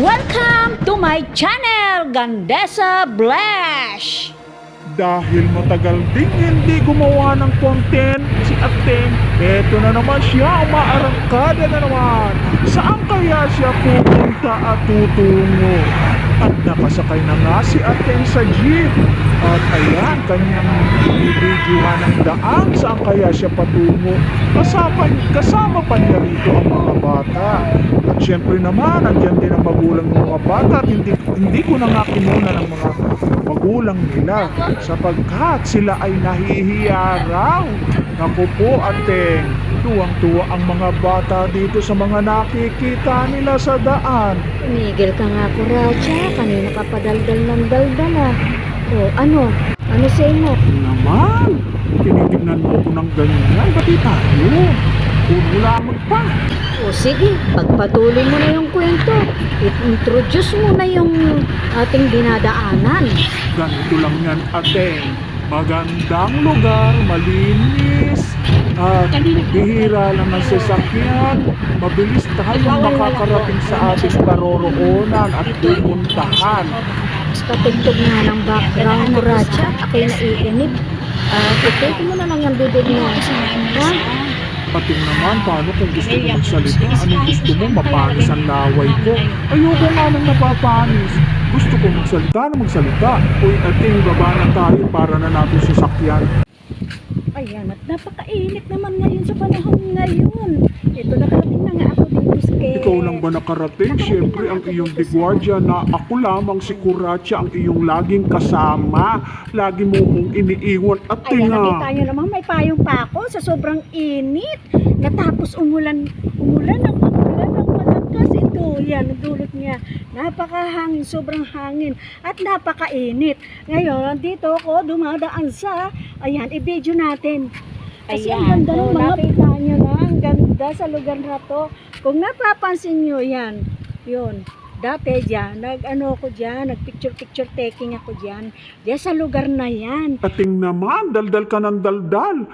Welcome to my channel, Gandesa Blash! Dahil matagal ding hindi gumawa ng content si Ateng, eto na naman siya, umaarangkada na naman. Saan kaya siya pupunta at tutungo? At nakasakay na nga si Ateng sa jeep. At ayan, kanyang binibidyohan ng daan saan kaya siya patungo. Kasama, kasama pa niya rito ang mga bata. At syempre naman, andyan din ang magulang ng mga bata at hindi, hindi ko na nga kinuna ng mga magulang nila sapagkat sila ay nahihiya raw. Naku po, ateng, tuwang-tuwa ang mga bata dito sa mga nakikita nila sa daan. Tumigil ka nga, Kuracha. Kanina ka padaldal ng daldal ah. O, ano? Ano sa mo? Naman, tinitignan mo ko ng ganyan, pati tayo. Puro lamang pa. O sige, pagpatuloy mo na yung kwento. I-introduce mo na yung ating dinadaanan. Ganito lang yan, ateng. Magandang lugar, malinis, at bihira lang ang sasakyan. Mabilis tayong makakarating sa ating paroroonan at pupuntahan. Patugtog nga ng background, Kuracha. Ako'y naiinip. Ah, uh, mo na lang yung bibig mo. Ha? Pati naman, paano kung gusto mo magsalita? Anong gusto mo? Mapanis ang laway ko. Ayoko nga nang napapanis. Gusto ko magsalita na magsalita. Uy, ating baba na tayo para na natin sasakyan. Ayan, at napakainit naman ngayon sa panahon ngayon. Ito nakarating na nga ako dito sa kay... Ikaw lang ba nakarating? Siyempre, ang iyong digwardya na ako lamang si Kuratya ang iyong laging kasama. Lagi mo kong iniiwan at Ayan, tinga. nakita nyo naman, may payong pa ako sa sobrang init. Natapos umulan, umulan ng malakas ito. Yan, ang dulot niya. Napakahangin, sobrang hangin at napakainit. Ngayon, dito ako dumadaan sa, ayan, i-video natin. Kasi ang Ayan, ganda ng so, mga napit- kita nyo na, ang ganda sa lugar na to. Kung napapansin nyo yan, yun, dati dyan, nag-ano ako dyan, nag-picture-picture taking ako dyan, dyan sa lugar na yan. Ating naman, daldal ka ng daldal.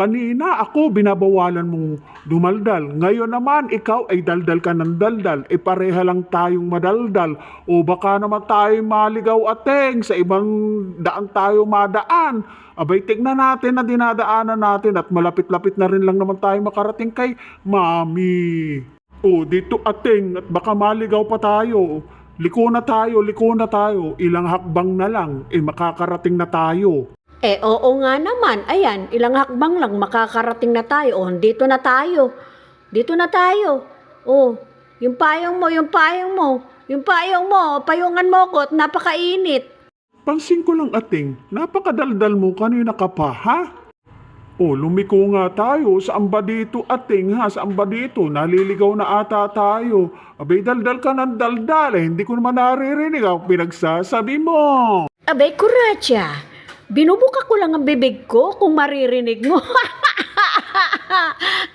Kanina ako binabawalan mong dumaldal. Ngayon naman ikaw ay daldal ka ng daldal. E pareha lang tayong madaldal. O baka naman tayo maligaw ateng sa ibang daan tayo madaan. Abay tignan natin na dinadaanan natin at malapit-lapit na rin lang naman tayo makarating kay Mami. O dito ateng at baka maligaw pa tayo. Liko na tayo, liko na tayo. Ilang hakbang na lang, eh makakarating na tayo. Eh, oo nga naman. Ayan, ilang hakbang lang makakarating na tayo. Oh, dito na tayo. Dito na tayo. Oh, yung payong mo, yung payong mo. Yung payong mo, payungan mo ko at napakainit. Pansin ko lang ating, napakadaldal mo kanina ka pa, ha? O, lumiko nga tayo. Saan ba dito ating, ha? Saan ba dito? Naliligaw na ata tayo. Abay, daldal ka ng daldal. Eh, hindi ko naman naririnig ang pinagsasabi mo. Abay, kuratya. Binubuka ko lang ang bibig ko kung maririnig mo.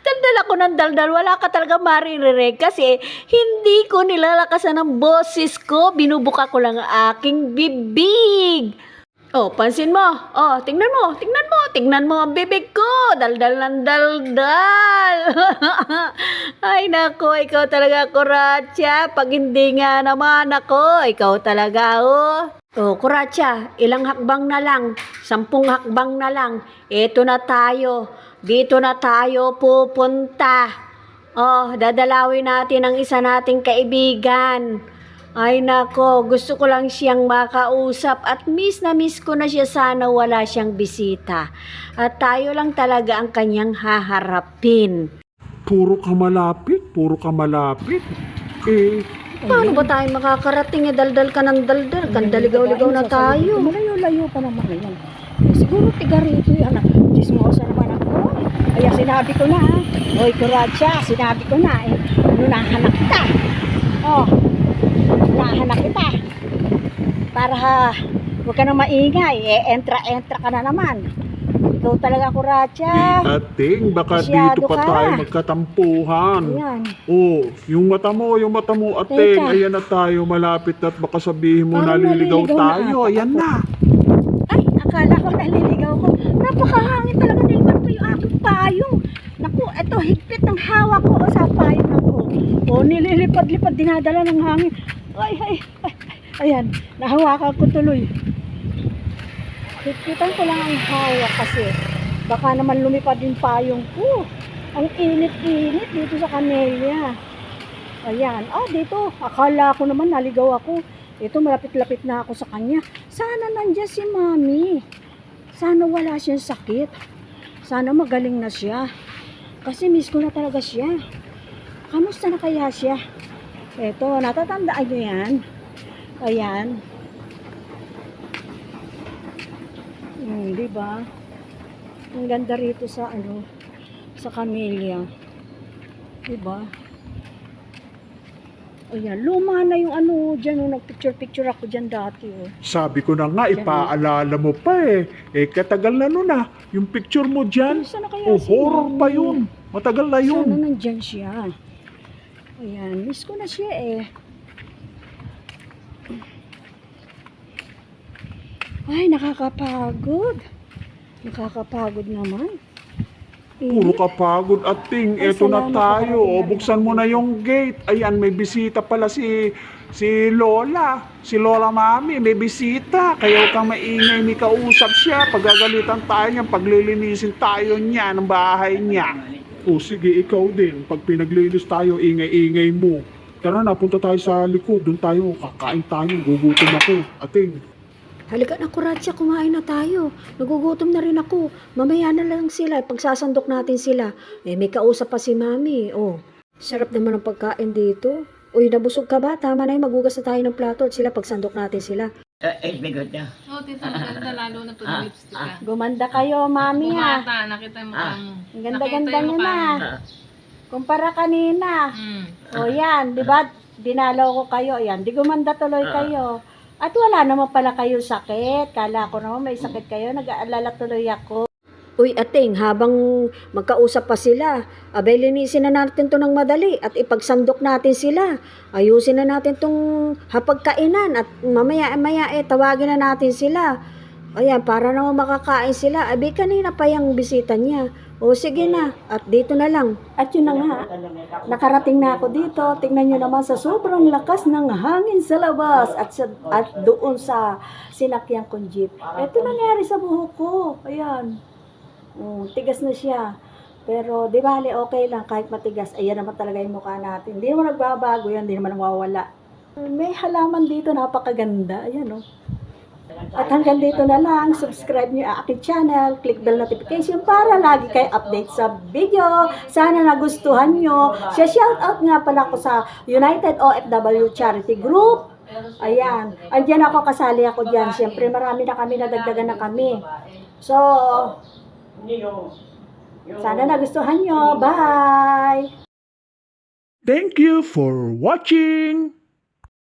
daldal ako ng daldal. Wala ka talaga maririnig kasi hindi ko nilalakasan ang boses ko. Binubuka ko lang ang aking bibig. Oh, pansin mo. Oh, tingnan mo, tingnan mo, tingnan mo ang bibig ko. Daldal ng daldal. Ay, nako, ikaw talaga, Kuratya. Pag hindi nga naman ako, ikaw talaga, oh. Oh, Kuratya, ilang hakbang na lang, sampung hakbang na lang, eto na tayo, dito na tayo pupunta. Oh, dadalawin natin ang isa nating kaibigan. Ay nako, gusto ko lang siyang makausap at miss na miss ko na siya sana wala siyang bisita. At tayo lang talaga ang kanyang haharapin. Puro ka malapit, puro ka malapit. Eh, Paano ba tayo makakarating? Eh, daldal ka ng daldal. Kandaligaw-ligaw na tayo. Malayo-layo pa naman. Eh, siguro tiga rito yan. ah. Chismosa naman ako. Kaya sinabi ko na. ah. Hoy, Kuratsa, sinabi ko na. Eh, ano nahanak kita? Oh, nahanak kita. Para ha, huwag ka na maingay. Eh, entra-entra ka na naman. Ikaw talaga, Kuratsa. ating, baka Masyado dito pa ka. tayo magkatampuhan. Ayan. Oh, yung mata mo, yung mata mo, ating, Teka. ayan na tayo, malapit at baka sabihin mo Parang naliligaw naliligaw na tayo, ata ayan ako. na. Ay, akala ko naliligaw ko. Napakahangin talaga nilman ko yung aking payong. Naku, eto higpit ng hawak ko o sa payong na to. O, nililipad-lipad, dinadala ng hangin. Ay, ay, ay. Ayan, nahawakan ko tuloy. Kitkitan ko lang ang hawak kasi baka naman lumipad yung payong ko. Ang init-init dito sa Camellia. Ayan. Ah, dito. Akala ko naman naligaw ako. Ito, malapit-lapit na ako sa kanya. Sana nandiyan si Mami. Sana wala siyang sakit. Sana magaling na siya. Kasi miss ko na talaga siya. Kamusta na kaya siya? Ito, natatandaan niyo yan. Ayan. Hmm, di ba? Ang ganda rito sa ano, sa Camellia. Di ba? Ayan, luma na yung ano dyan, oh, nagpicture-picture ako dyan dati, oh. Sabi ko na nga, ipaalala mo pa eh. Eh, katagal na nun ah. Yung picture mo dyan. Na kaya Oh, horror pa yun. Matagal na yun. Sana nandyan siya. Ayan, miss ko na siya eh. Ay, nakakapagod. Nakakapagod naman. Puro ka pagod at ting, Ay, eto na tayo. O, buksan mo na yung gate. Ayan, may bisita pala si si Lola. Si Lola Mami, may bisita. Kaya huwag kang maingay, may kausap siya. Pagagalitan tayo niyan, paglilinisin tayo niya ng bahay niya. O sige, ikaw din. Pag pinaglinis tayo, ingay-ingay mo. Tara na, punta tayo sa likod. Doon tayo, kakain tayo. Gugutom ako. Ating. Halika na, Kuratsa, kumain na tayo. Nagugutom na rin ako. Mamaya na lang sila, pagsasandok natin sila. Eh, may kausap pa si Mami. Oh, sarap naman ang pagkain dito. Uy, nabusog ka ba? Tama na yung magugas na tayo ng plato at sila pagsandok natin sila. Eh, eh, bigot niya. Oo, tita, maganda lalo na to Ah, lipstick ah. ah. Gumanda kayo, mami ha. Bumata, nakita yung mukha mo. Ang ganda-ganda Nakita mukha na. Ah, Kumpara kanina. Mm. O yan, di ba? Dinalaw ko kayo. Yan, di gumanda tuloy Ah. kayo. At wala naman pala kayo sakit. Kala ko naman may sakit kayo. Nag-aalala tuloy ako. Uy, ating, habang magkausap pa sila, abay linisin na natin to ng madali at ipagsandok natin sila. Ayusin na natin tong hapagkainan at mamaya-maya eh, tawagin na natin sila. Ayan, para naman makakain sila. Abi, kanina pa yung bisita niya. O sige na, at dito na lang. At yun na nga, nakarating na ako dito. Tingnan nyo naman sa sobrang lakas ng hangin sa labas at, sa, at doon sa sinakyan kong jeep. Ito nangyari sa buhok ko. Ayan. Mm, tigas na siya. Pero di bali okay lang kahit matigas. Ayan naman talaga yung mukha natin. Hindi naman nagbabago yan, hindi naman nawawala. May halaman dito, napakaganda. Ayan oh. At hanggang dito na lang, subscribe niyo ang aking channel, click bell notification para lagi kayo update sa video. Sana nagustuhan niyo. Siya shoutout nga pala ko sa United OFW Charity Group. Ayan. Andiyan ako, kasali ako diyan. Siyempre, marami na kami, nadagdagan na kami. So, sana nagustuhan niyo. Bye! Thank you for watching.